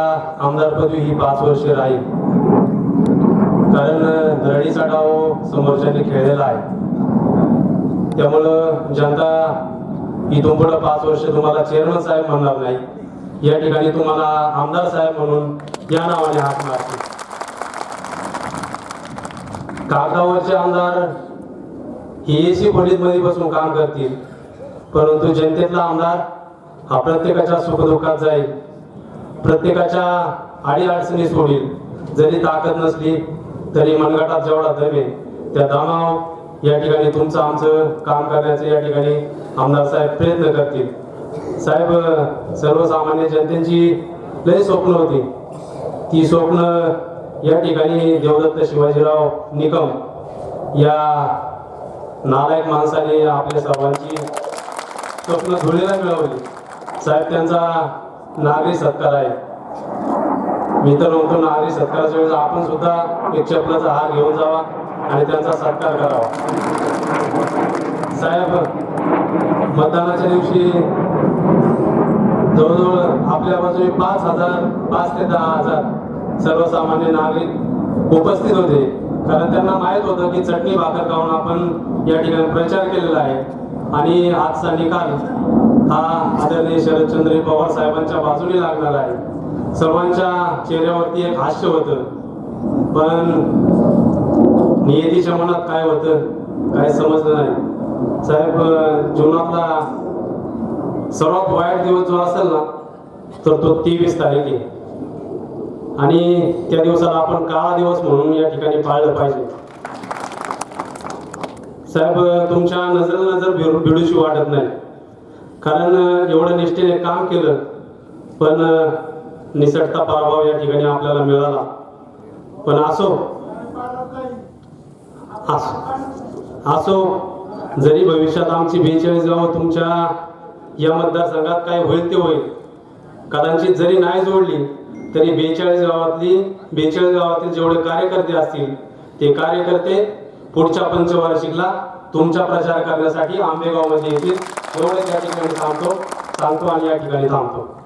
आमदारपदवी ही पाच वर्ष राहील. कारण दरडीचा डाव समोरच्यांनी खेळलेला आहे. त्यामुळं जनता ही पुढे पाच वर्ष तुम्हाला चेअरमन साहेब म्हणणार नाही. या ठिकाणी तुम्हाला आमदार साहेब म्हणून या नावाने हात मारतील. कागदावरचे आमदार हे एसी खोलीमध्ये बसून काम करतील. परंतु जनतेतला आमदार हा प्रत्येकाच्या सुखदुःखात जाईल. प्रत्येकाच्या अडीअडचणी सोडील जरी ताकद नसली तरी मनगटात जेवढा दम त्या दामाव या ठिकाणी तुमचं आमचं काम करण्याचे या ठिकाणी आमदार साहेब प्रयत्न करतील. साहेब सर्वसामान्य जनतेची लय स्वप्न होती. ती स्वप्न या ठिकाणी देवदत्त शिवाजीराव निकम या नालायक माणसाने आपल्या सर्वांची स्वप्न धुळीला मिळवली. साहेब त्यांचा नागरी सत्कार आहे. मी तर म्हणतो नागरी सत्काराच्या वेळेस आपण सुद्धा एक हार घेऊन जावा आणि त्यांचा सत्कार करावा. साहेब मतदानाच्या दिवशी जवळजवळ आपल्या बाजूने पाच हजार पाच ते दहा हजार सर्वसामान्य नागरिक उपस्थित होते. कारण त्यांना माहीत होतं की चटणी भाकर खाऊन आपण या ठिकाणी प्रचार केलेला आहे. आणि आजचा निकाल हा आदरणीय शरदचंद्र पवार साहेबांच्या बाजूने लागणार आहे. सर्वांच्या चेहऱ्यावरती एक हास्य होतं. पण नियतीच्या मनात काय होतं काय समजलं नाही. साहेब जीवनातला सर्वात वाईट दिवस जो असेल ना तर तो तेवीस तारीख आहे. आणि त्या दिवसाला आपण काळा दिवस म्हणून या ठिकाणी पाळलं पाहिजे. साहेब तुमच्या नजर नजर भिडू भिडूशी वाटत नाही. कारण एवढं निष्ठेने काम केलं पण निसटता पराभव या ठिकाणी आपल्याला मिळाला. पण असो असो असो जरी भविष्यात आमची बेचाळीस गावं तुमच्या या मतदारसंघात काय होईल ते होईल. कदाचित जरी नाही जोडली तरी बेचाळीस गावातली बेचाळीस गावातील जेवढे कार्यकर्ते असतील ते कार्यकर्ते पुढच्या पंचवार्षिकला तुमचा प्रचार करण्यासाठी आंबेगावमध्ये येतील. एवढंच या ठिकाणी सांगतो सांगतो आणि या ठिकाणी थांबतो.